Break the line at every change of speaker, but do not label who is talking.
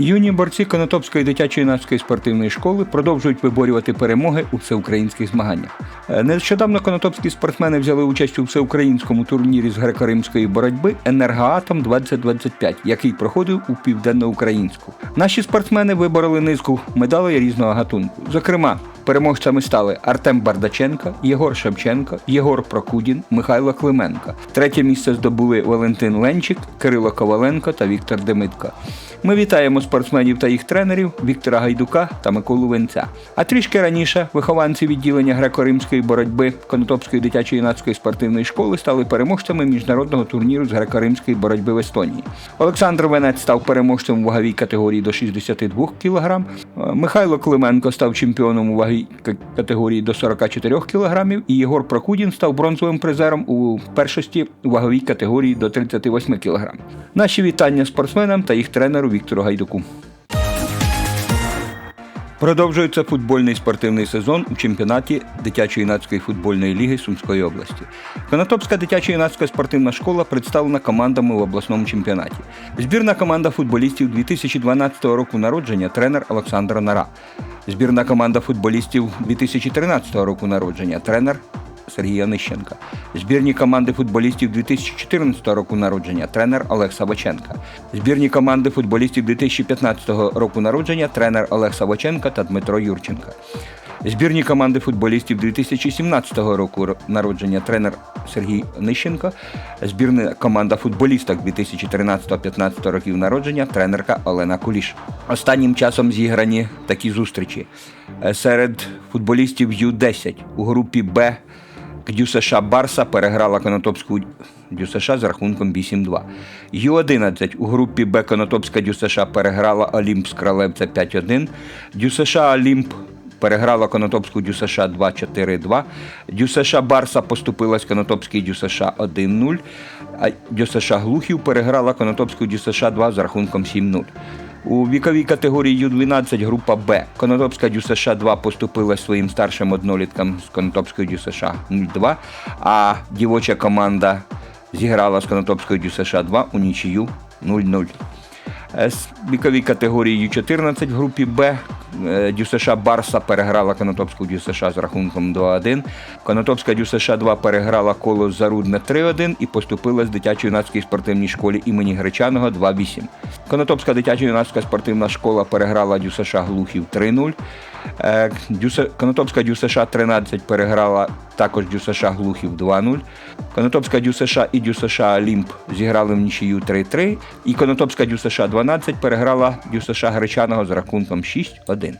Юні борці Конотопської дитячої юнацької спортивної школи продовжують виборювати перемоги у всеукраїнських змаганнях. Е, Нещодавно конотопські спортсмени взяли участь у всеукраїнському турнірі з греко-римської боротьби Енергоатом 2025, який проходив у південноукраїнську. Наші спортсмени вибороли низку медалей різного гатунку. Зокрема, переможцями стали Артем Бардаченко, Єгор Шевченко, Єгор Прокудін, Михайло Клименко. Третє місце здобули Валентин Ленчик, Кирило Коваленко та Віктор Демитко. Ми вітаємо спортсменів та їх тренерів Віктора Гайдука та Миколу Венця. А трішки раніше вихованці відділення греко-римської боротьби Конотопської дитячої юнацької спортивної школи стали переможцями міжнародного турніру з греко-римської боротьби в Естонії. Олександр Венець став переможцем у ваговій категорії до 62 кг. Михайло Клименко став чемпіоном у ваговій категорії до 44 кг. І Єгор Прокудін став бронзовим призером у першості ваговій категорії до 38 кг. Наші вітання спортсменам та їх тренеру Віктору Гайдуку. Продовжується футбольний спортивний сезон у чемпіонаті дитячої юнацької футбольної ліги Сумської області. Конотопська дитяча юнацька спортивна школа представлена командами в обласному чемпіонаті. Збірна команда футболістів 2012 року народження тренер Олександр Нара. Збірна команда футболістів 2013 року народження тренер Сергій Онищенка. Збірні команди футболістів 2014 року народження тренер Олег Савоченка. Збірні команди футболістів 2015 року народження тренер Олег Савоченка та Дмитро Юрченка. Збірні команди футболістів 2017 року народження тренер Сергій Нищенко. Збірна команда футболісток 2013-15 років народження тренерка Олена Куліш. Останнім часом зіграні такі зустрічі. Е, Серед футболістів Ю-10 у групі Б ДЮСШ Барса переграла Конотопську ДЮСШ з рахунком 8-2. Ю-11 у групі Б Конотопська ДЮСШ переграла Олімп з Кралевця 5-1. ДЮСШ Олімп переграла Конотопську ДЮСШ 2-4-2. ДЮСШ Барса поступилась Конотопській ДЮСШ 1-0. А ДЮСШ Глухів переграла Конотопську ДЮСШ 2 з рахунком 7-0. У віковій категорії Ю-12 група Б Конотопська ДЮСШ 2 поступила своїм старшим одноліткам з Конотопської ДЮСШ 02, а дівоча команда зіграла з Конотопською ДЮСШ 2 у нічию 0-0. Е, віковій категорії Ю-14 в групі Б Дю-США Барса переграла Конотопську ДЮСШ з рахунком 2-1. Конотопська ДЮСШ 2 переграла коло Зарудне 3-1 і поступила з дитячо-юнацької спортивній школі імені Гречаного 2-8. Конотопська дитячо-юнацька спортивна школа переграла ДЮСШ Глухів 3-0. Е, Дю Конотопська ДЮСШ 13 переграла також ДЮСШ Глухів 2-0. Конотопська ДЮСШ і ДЮСШ Олімп зіграли в нічию 3-3. І Конотопська ДЮСШ 12 переграла ДЮСШ Гречаного з рахунком 6-1.